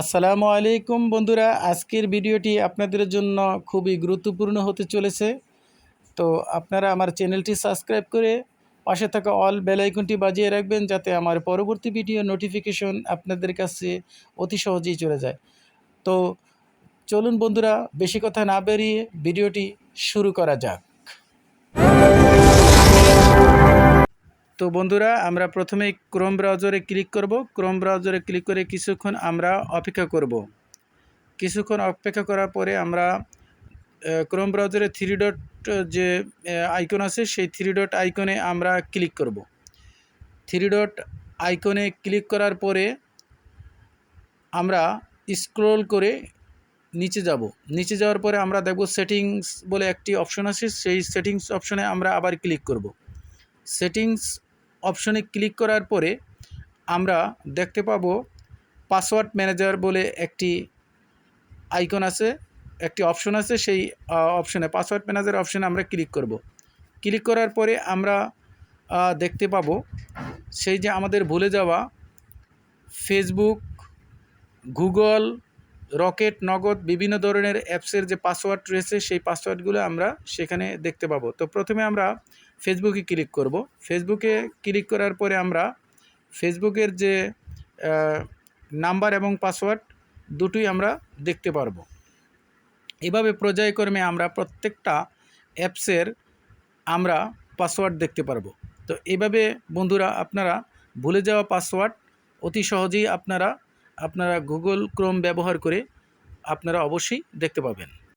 আসসালামু আলাইকুম বন্ধুরা, আজকের ভিডিওটি আপনাদের জন্য খুবই গুরুত্বপূর্ণ হতে চলেছে। তো আপনারা আমার চ্যানেলটি সাবস্ক্রাইব করে পাশে থাকা অল বেল আইকনটি বাজিয়ে রাখবেন যাতে আমার পরবর্তী ভিডিও নোটিফিকেশন আপনাদের কাছে অতি সহজেই চলে যায়। তো চলুন বন্ধুরা, বেশি কথা না বেরিয়ে ভিডিওটি শুরু করা যাক। তো বন্ধুরা, আমরা প্রথমে ক্রোম ব্রাউজারে ক্লিক করব। ক্রোম ব্রাউজারে ক্লিক করে কিছুক্ষণ আমরা অপেক্ষা করব। কিছুক্ষণ অপেক্ষা করার পরে আমরা ক্রোম ব্রাউজারে থ্রি ডট যে আইকন আছে, সেই থ্রি ডট আইকনে আমরা ক্লিক করব। থ্রি ডট আইকনে ক্লিক করার পরে আমরা স্ক্রোল করে নিচে যাব। নিচে যাওয়ার পরে আমরা দেখব সেটিংস বলে একটি অপশন আছে, সেই সেটিংস অপশনে আমরা আবার ক্লিক করব। সেটিংস অপশনে ক্লিক করার পরে আমরা দেখতে পাব পাসওয়ার্ড ম্যানেজার বলে একটি আইকন আছে, একটি অপশন আছে, সেই অপশনে পাসওয়ার্ড ম্যানেজার অপশনে আমরা ক্লিক করব। ক্লিক করার পরে আমরা দেখতে পাবো সেই যে আমাদের ভুলে যাওয়া ফেসবুক, গুগল রকেট, নগদ, বিভিন্ন ধরনের অ্যাপসের যে পাসওয়ার্ড রয়েছে, সেই পাসওয়ার্ডগুলো আমরা সেখানে দেখতে পাবো। তো প্রথমে আমরা ফেসবুকে ক্লিক করব। ফেসবুকে ক্লিক করার পরে আমরা ফেসবুকের যে নাম্বার এবং পাসওয়ার্ড, দুটোই আমরা দেখতে পারব। এভাবে পর্যায়ক্রমে আমরা প্রত্যেকটা অ্যাপসের আমরা পাসওয়ার্ড দেখতে পারব। তো এভাবে বন্ধুরা, আপনারা ভুলে যাওয়া পাসওয়ার্ড অতি সহজেই আপনারা আপনারা গুগল ক্রোম ব্যবহার করে আপনারা অবশ্যই দেখতে পাবেন।